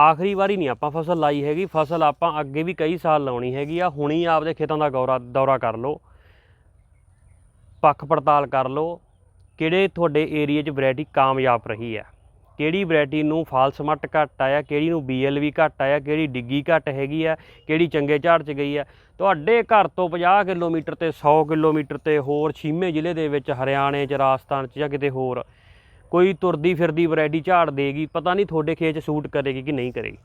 ਆਖਰੀ ਵਾਰੀ ਨਹੀਂ ਆਪਾਂ ਫਸਲ ਲਾਈ ਹੈਗੀ, ਫਸਲ ਆਪਾਂ ਅੱਗੇ ਵੀ ਕਈ ਸਾਲ ਲਾਉਣੀ ਹੈਗੀ ਆ, ਹੁਣੀ ਆਪਦੇ ਖੇਤਾਂ ਦਾ ਗੌਰਾ, ਦੌਰਾ ਕਰ ਲਓ। ਪੱਖ ਪੜਤਾਲ ਕਰ ਲਓ, ਕਿਹੜੇ ਤੁਹਾਡੇ ਏਰੀਆ 'ਚ ਵੈਰਾਈਟੀ ਕਾਮਯਾਬ ਰਹੀ ਹੈ? ਕਿਹੜੀ ਵੈਰਾਈਟੀ ਨੂੰ ਫਾਲਸ ਮੱਟ ਘੱਟ ਆਇਆ, ਕਿਹੜੀ ਨੂੰ ਬੀਐਲਵੀ ਘੱਟ ਆਇਆ, ਕਿਹੜੀ ਡਿੱਗੀ ਘੱਟ ਹੈਗੀ ਆ ਕਿਹੜੀ ਚੰਗੇ ਝਾੜ 'ਚ ਗਈ ਆ ਤੁਹਾਡੇ ਘਰ ਤੋਂ 50 ਕਿਲੋਮੀਟਰ ਤੇ 100 ਕਿਲੋਮੀਟਰ ਤੇ ਹੋਰ ਛੀਮੇ ਜ਼ਿਲ੍ਹੇ ਦੇ ਵਿੱਚ ਹਰਿਆਣੇ 'ਚ, ਰਾਜਸਥਾਨ 'ਚ ਜਾਂ ਕਿਤੇ ਹੋਰ ਕੋਈ ਤੁਰਦੀ ਫਿਰਦੀ ਵੈਰਾਈਟੀ ਝਾੜ ਦੇਗੀ, ਪਤਾ ਨਹੀਂ ਤੁਹਾਡੇ ਖੇਤ 'ਚ ਸੂਟ ਕਰੇਗੀ ਕਿ ਨਹੀਂ ਕਰੇਗੀ।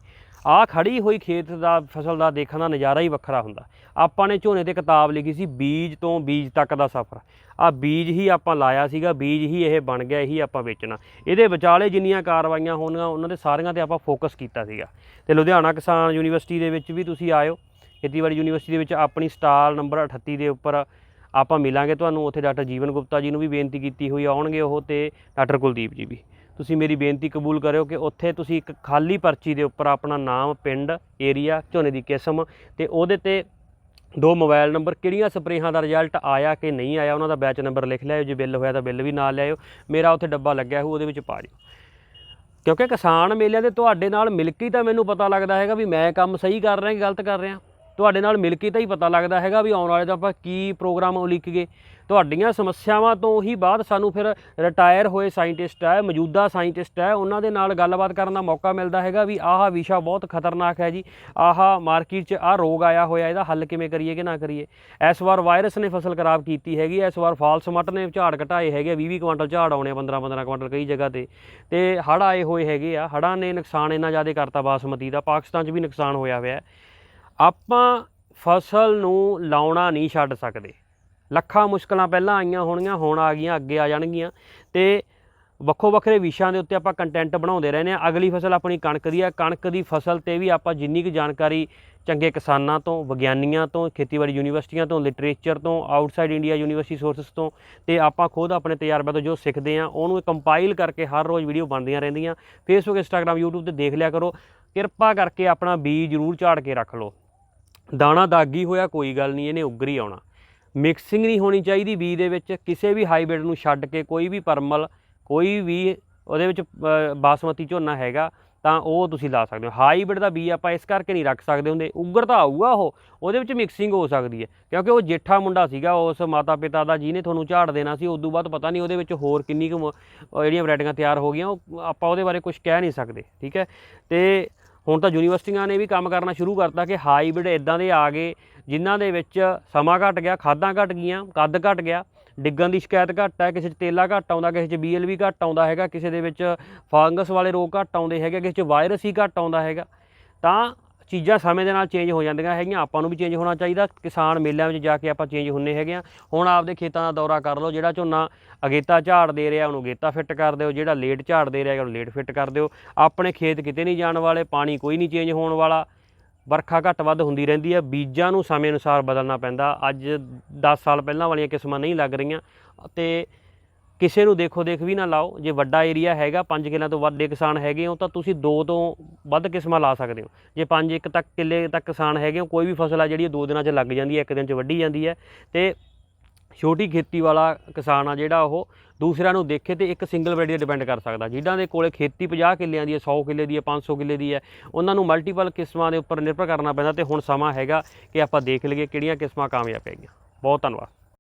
ਆ ਖੜੀ ਹੋਈ ਖੇਤ ਦਾ, ਫਸਲ ਦਾ ਦੇਖਣ ਦਾ ਨਜ਼ਾਰਾ ਹੀ ਵੱਖਰਾ ਹੁੰਦਾ। ਆਪਾਂ ਨੇ ਝੋਨੇ ਤੇ ਕਿਤਾਬ ਲਿਖੀ ਸੀ, ਬੀਜ ਤੋਂ ਬੀਜ ਤੱਕ ਦਾ ਸਫ਼ਰ। ਆ ਬੀਜ ਹੀ ਆਪਾਂ ਲਾਇਆ ਸੀਗਾ, ਬੀਜ ਹੀ ਇਹ ਬਣ ਗਿਆ, ਇਹੀ ਆਪਾਂ ਵੇਚਣਾ। ਇਹਦੇ ਵਿਚਾਲੇ ਜਿੰਨੀਆਂ ਕਾਰਵਾਈਆਂ ਹੋਣਗੀਆਂ, ਉਹਨਾਂ ਦੇ ਸਾਰੀਆਂ ਤੇ ਆਪਾਂ ਫੋਕਸ ਕੀਤਾ ਸੀਗਾ। ਤੇ ਲੁਧਿਆਣਾ ਕਿਸਾਨ ਯੂਨੀਵਰਸਿਟੀ ਦੇ ਵਿੱਚ ਵੀ ਤੁਸੀਂ ਆਇਓ। ਖੇਤੀਬਾੜੀ ਯੂਨੀਵਰਸਿਟੀ ਦੇ ਵਿੱਚ ਆਪਣੀ ਸਟਾਲ ਨੰਬਰ 38 ਦੇ ਉੱਪਰ ਆਪਾਂ ਮਿਲਾਂਗੇ ਤੁਹਾਨੂੰ, ਉੱਥੇ ਡਾਕਟਰ ਜੀਵਨ ਗੁਪਤਾ ਜੀ ਨੂੰ ਵੀ ਬੇਨਤੀ ਕੀਤੀ ਹੋਈ ਆਉਣਗੇ ਉਹ ਤੇ ਡਾਕਟਰ ਕੁਲਦੀਪ ਜੀ ਵੀ। ਤੁਸੀਂ ਮੇਰੀ ਬੇਨਤੀ ਕਬੂਲ ਕਰਿਓ ਕਿ ਉੱਥੇ ਤੁਸੀਂ ਇੱਕ ਖਾਲੀ ਪਰਚੀ ਦੇ ਉੱਪਰ ਆਪਣਾ ਨਾਮ, ਪਿੰਡ, ਏਰੀਆ, ਝੋਨੇ ਦੀ ਕਿਸਮ ਤੇ ਉਹਦੇ ਤੇ ਦੋ ਮੋਬਾਈਲ ਨੰਬਰ ਕਿਹੜੀਆਂ ਸਪਰੇਹਾਂ ਦਾ ਰਿਜ਼ਲਟ ਆਇਆ ਕਿ ਨਹੀਂ ਆਇਆ, ਉਹਨਾਂ ਦਾ ਬੈਚ ਨੰਬਰ ਲਿਖ ਲਿਆਓ ਜੇ ਬਿੱਲ ਹੋਇਆ ਤਾਂ ਬਿੱਲ ਵੀ ਨਾਲ ਲਿਆਇਓ। ਮੇਰਾ ਉੱਥੇ ਡੱਬਾ ਲੱਗਿਆ ਹੋਊ, ਉਹਦੇ ਵਿੱਚ ਪਾ ਦਿਓ। ਕਿਉਂਕਿ ਕਿਸਾਨ ਮੇਲਿਆਂ ਦੇ ਤੁਹਾਡੇ ਨਾਲ ਮਿਲ ਕੇ ਹੀ ਤਾਂ ਮੈਨੂੰ ਪਤਾ ਲੱਗਦਾ ਹੈਗਾ ਵੀ ਮੈਂ ਕੰਮ ਸਹੀ ਕਰ ਰਿਹਾ ਕਿ ਗਲਤ ਕਰ ਰਿਹਾ। ਤੁਹਾਡੇ ਨਾਲ ਮਿਲ ਕੇ ਤਾਂ ਹੀ ਪਤਾ ਲੱਗਦਾ ਹੈਗਾ ਵੀ ਆਉਣ ਵਾਲੇ ਦਾ ਆਪਾਂ ਕੀ ਪ੍ਰੋਗਰਾਮ ਉਲੀਕ ਗਏ। ਤੁਹਾਡੀਆਂ ਸਮੱਸਿਆਵਾਂ ਤੋਂ ਹੀ ਬਾਅਦ ਸਾਨੂੰ ਫਿਰ ਰਿਟਾਇਰ ਹੋਏ ਸਾਇੰਟਿਸਟ ਹੈ, ਮੌਜੂਦਾ ਸਾਇੰਟਿਸਟ ਹੈ, ਉਹਨਾਂ ਦੇ ਨਾਲ ਗੱਲਬਾਤ ਕਰਨ ਦਾ ਮੌਕਾ ਮਿਲਦਾ ਹੈਗਾ ਵੀ ਆਹ ਵਿਸ਼ਾ ਬਹੁਤ ਖਤਰਨਾਕ ਹੈ ਜੀ, ਆਹ ਮਾਰਕੀਟ 'ਚ ਆਹ ਰੋਗ ਆਇਆ ਹੋਇਆ, ਇਹਦਾ ਹੱਲ ਕਿਵੇਂ ਕਰੀਏ ਕਿ ਨਾ ਕਰੀਏ। ਇਸ ਵਾਰ ਵਾਇਰਸ ਨੇ ਫਸਲ ਖਰਾਬ ਕੀਤੀ ਹੈਗੀ, ਇਸ ਵਾਰ ਫਾਲਸ ਮੱਟ ਨੇ ਝਾੜ ਘਟਾਏ ਹੈਗੇ 20 20 ਕੁਇੰਟਲ ਝਾੜ ਆਉਣੇ 15 15 ਕੁਇੰਟਲ ਕਈ ਜਗ੍ਹਾ ਤੇ। ਤੇ ਹੜ੍ਹ ਆਏ ਹੋਏ ਹੈਗੇ ਆ, ਹੜ੍ਹਾਂ ਨੇ ਨੁਕਸਾਨ ਇੰਨਾ ਜ਼ਿਆਦਾ ਕਰਤਾ ਬਾਸਮਤੀ ਦਾ, ਪਾਕਿਸਤਾਨ 'ਚ ਵੀ ਨੁਕਸਾਨ ਹੋਇਆ ਹੋਇਆ। ਹੈ। ਆਪਾਂ ਫਸਲ ਨੂੰ ਲਾਉਣਾ ਨਹੀਂ ਛੱਡ ਸਕਦੇ। ਲੱਖਾਂ ਮੁਸ਼ਕਲਾਂ ਪਹਿਲਾਂ ਆਈਆਂ ਹੋਣਗੀਆਂ, ਹੁਣ ਆ ਗਈਆਂ, ਅੱਗੇ ਆ ਜਾਣਗੀਆਂ। ਤੇ ਵੱਖੋ ਵੱਖਰੇ ਵਿਸ਼ਿਆਂ ਦੇ ਉੱਤੇ ਆਪਾਂ ਕੰਟੈਂਟ ਬਣਾਉਂਦੇ ਰਹਿੰਦੇ ਆ ਅਗਲੀ ਫਸਲ ਆਪਣੀ ਕਣਕ ਦੀ ਆ ਕਣਕ ਦੀ ਫਸਲ ਤੇ ਵੀ ਆਪਾਂ ਜਿੰਨੀ ਕੁ ਜਾਣਕਾਰੀ ਚੰਗੇ ਕਿਸਾਨਾਂ ਤੋਂ, ਵਿਗਿਆਨੀਆਂ ਤੋਂ, ਖੇਤੀਬਾੜੀ ਯੂਨੀਵਰਸਿਟੀਆਂ ਤੋਂ ਲਿਟਰੇਚਰ ਤੋਂ ਆਊਟਸਾਈਡ ਇੰਡੀਆ ਯੂਨੀਵਰਸਿਟੀ ਸੋਰਸਸ ਤੋਂ ਤੇ ਆਪਾਂ ਖੁਦ ਆਪਣੇ ਤਜਰਬੇ ਤੋਂ ਜੋ ਸਿੱਖਦੇ ਆ ਉਹਨੂੰ ਕੰਪਾਈਲ ਕਰਕੇ ਹਰ ਰੋਜ਼ ਵੀਡੀਓ ਬਣਦੀਆਂ ਰਹਿੰਦੀਆਂ। ਫੇਸਬੁੱਕ ਇੰਸਟਾਗ੍ਰam YouTube ਤੇ ਦੇਖ ਲਿਆ ਕਰੋ। ਕਿਰਪਾ ਕਰਕੇ ਆਪਣਾ ਬੀਜ ਜ਼ਰੂਰ ਝਾੜ ਕੇ ਰੱਖ ਲਓ। ਦਾਣਾ ਦਾਗੀ ਹੋਇਆ ਕੋਈ ਗੱਲ ਨਹੀਂ, ਇਹਨੇ ਉੱਗਰ ਹੀ ਆਉਣਾ। ਮਿਕਸਿੰਗ ਨਹੀਂ ਹੋਣੀ ਚਾਹੀਦੀ ਬੀ ਦੇ ਵਿੱਚ, ਕਿਸੇ ਵੀ ਹਾਈਬ੍ਰਿਡ ਨੂੰ ਛੱਡ ਕੇ ਕੋਈ ਵੀ ਪਰਮਲ, ਕੋਈ ਵੀ ਉਹਦੇ ਵਿੱਚ ਬਾਸਮਤੀ ਝੋਨਾ ਹੈਗਾ, ਤਾਂ ਉਹ ਤੁਸੀਂ ਲਾ ਸਕਦੇ ਹੋ। ਹਾਈਬ੍ਰਿਡ ਦਾ ਬੀ ਆਪਾਂ ਇਸ ਕਰਕੇ ਨਹੀਂ ਰੱਖ ਸਕਦੇ ਹੁੰਦੇ, ਉੱਗਰ ਤਾਂ ਆਊਗਾ ਉਹ, ਉਹਦੇ ਵਿੱਚ ਮਿਕਸਿੰਗ ਹੋ ਸਕਦੀ ਹੈ, ਕਿਉਂਕਿ ਉਹ ਜੇਠਾ ਮੁੰਡਾ ਸੀਗਾ, ਉਸ ਮਾਤਾ ਪਿਤਾ ਦਾ ਜਿਹਨੇ ਤੁਹਾਨੂੰ ਝਾੜ ਦੇਣਾ ਸੀ ਉਸ ਤੋਂ ਬਾਅਦ ਪਤਾ ਨਹੀਂ ਉਹਦੇ ਵਿੱਚ ਹੋਰ ਕਿੰਨੀ ਕੁ ਜਿਹੜੀਆਂ ਵੈਰਾਈਟੀਆਂ ਤਿਆਰ ਹੋ ਗਈਆਂ, ਉਹ ਆਪਾਂ ਉਹਦੇ ਬਾਰੇ ਕੁਝ ਕਹਿ ਨਹੀਂ ਸਕਦੇ, ਠੀਕ ਹੈ? ਤੇ ਹੁਣ ਤਾਂ ਯੂਨੀਵਰਸਿਟੀਆਂ ਨੇ ਵੀ ਕੰਮ ਕਰਨਾ ਸ਼ੁਰੂ ਕਰਤਾ ਕਿ ਹਾਈਬ੍ਰਿਡ ਇਦਾਂ ਦੇ ਆ ਗਏ, ਜਿਨ੍ਹਾਂ ਦੇ ਵਿੱਚ ਸਮਾਂ ਘਟ ਗਿਆ, ਖਾਦਾਂ ਘਟ ਗਈਆਂ, ਕੱਦ ਘਟ ਗਿਆ, ਡਿੱਗਣ ਦੀ ਸ਼ਿਕਾਇਤ ਘੱਟ ਹੈ, ਕਿਸੇ 'ਚ ਤੇਲਾ ਘੱਟ ਆਉਂਦਾ, ਕਿਸੇ 'ਚ ਬੀਐਲਵੀ ਘੱਟ ਆਉਂਦਾ ਹੈਗਾ, ਕਿਸੇ ਦੇ ਵਿੱਚ ਫੰਗਸ ਵਾਲੇ ਰੋਗ ਘੱਟ ਆਉਂਦੇ ਹੈਗੇ, ਕਿਸੇ 'ਚ ਵਾਇਰਸ ਹੀ ਘੱਟ ਆਉਂਦਾ ਹੈਗਾ। ਤਾਂ ਚੀਜ਼ਾਂ ਸਮੇਂ ਦੇ ਨਾਲ ਚੇਂਜ ਹੋ ਜਾਂਦੀਆਂ ਹੈਗੀਆਂ, ਆਪਾਂ ਨੂੰ ਵੀ ਚੇਂਜ ਹੋਣਾ ਚਾਹੀਦਾ, ਕਿਸਾਨ ਮੇਲਿਆਂ ਵਿੱਚ ਜਾ ਕੇ ਆਪਾਂ ਚੇਂਜ ਹੁੰਨੇ ਹੈਗੇ ਆ। ਹੁਣ ਆਪਦੇ ਖੇਤਾਂ ਦਾ ਦੌਰਾ ਕਰ ਲਓ, ਜਿਹੜਾ ਝੋਨਾ ਅਗੇਤਾ ਝਾੜ ਦੇ ਰਿਹਾ, ਉਹਨੂੰ ਅਗੇਤਾ ਫਿੱਟ ਕਰ ਦਿਓ, ਜਿਹੜਾ ਲੇਟ ਝਾੜ ਦੇ ਰਿਹਾ ਉਹਨੂੰ ਲੇਟ ਫਿੱਟ ਕਰ ਦਿਓ। ਆਪਣੇ ਖੇਤ ਕਿਤੇ ਨਹੀਂ ਜਾਣ ਵਾਲੇ, ਪਾਣੀ ਕੋਈ ਨਹੀਂ ਚੇਂਜ ਹੋਣ ਵਾਲਾ, ਵਰਖਾ ਘੱਟ ਵੱਧ ਹੁੰਦੀ ਰਹਿੰਦੀ ਹੈ ਬੀਜਾਂ ਨੂੰ ਸਮੇਂ ਅਨੁਸਾਰ ਬਦਲਣਾ ਪੈਂਦਾ। ਅੱਜ 10 ਸਾਲ ਪਹਿਲਾਂ ਵਾਲੀਆਂ ਕਿਸਮਾਂ ਨਹੀਂ ਲੱਗ ਰਹੀਆਂ, ਤੇ ਕਿਸੇ ਨੂੰ ਦੇਖੋ ਦੇਖ ਵੀ ਨਾ ਲਾਓ, ਜੇ ਵੱਡਾ ਏਰੀਆ ਹੈਗਾ 5 ਕਿੱਲਿਆਂ ਤੋਂ ਵੱਡੇ ਕਿਸਾਨ ਹੈਗੇ ਹੋ, ਤਾਂ ਤੁਸੀਂ ਦੋ ਤੋਂ ਵੱਧ ਕਿਸਮਾਂ ਲਾ ਸਕਦੇ ਹੋ। ਜੇ 5 ਇੱਕ ਤੱਕ ਕਿੱਲੇ ਤੱਕ ਕਿਸਾਨ ਹੈਗੇ ਹੋ, ਕੋਈ ਵੀ ਫਸਲ ਆ ਜਿਹੜੀ ਦੋ ਦਿਨਾਂ 'ਚ ਲੱਗ ਜਾਂਦੀ ਹੈ, ਇੱਕ ਦਿਨ 'ਚ ਵੱਢੀ ਜਾਂਦੀ ਹੈ। ਤੇ ਛੋਟੀ ਖੇਤੀ ਵਾਲਾ ਕਿਸਾਨ ਆ ਜਿਹੜਾ ਉਹ ਦੂਸਰਿਆਂ ਨੂੰ ਦੇਖੇ ਤੇ ਇੱਕ ਸਿੰਗਲ ਵੈਰਾਈਟੀ ਤੇ ਡਿਪੈਂਡ ਕਰ ਸਕਦਾ। ਜਿਨ੍ਹਾਂ ਦੇ ਕੋਲੇ ਖੇਤੀ 50 ਕਿੱਲਿਆਂ ਦੀ ਹੈ 100 ਕਿੱਲੇ ਦੀ ਹੈ 500 ਕਿੱਲੇ ਦੀ ਹੈ, ਉਹਨਾਂ ਨੂੰ ਮਲਟੀਪਲ ਕਿਸਮਾਂ ਦੇ ਉੱਪਰ ਨਿਰਭਰ ਕਰਨਾ ਪੈਂਦਾ ਤੇ ਹੁਣ ਸਮਾਂ ਹੈਗਾ ਕਿ ਆਪਾਂ ਦੇਖ ਲਈਏ ਕਿਹੜੀਆਂ ਕਿਸਮਾਂ ਕਾਮਯਾਬ ਹੈਗੀਆਂ। ਬਹੁਤ ਧੰਨਵਾਦ।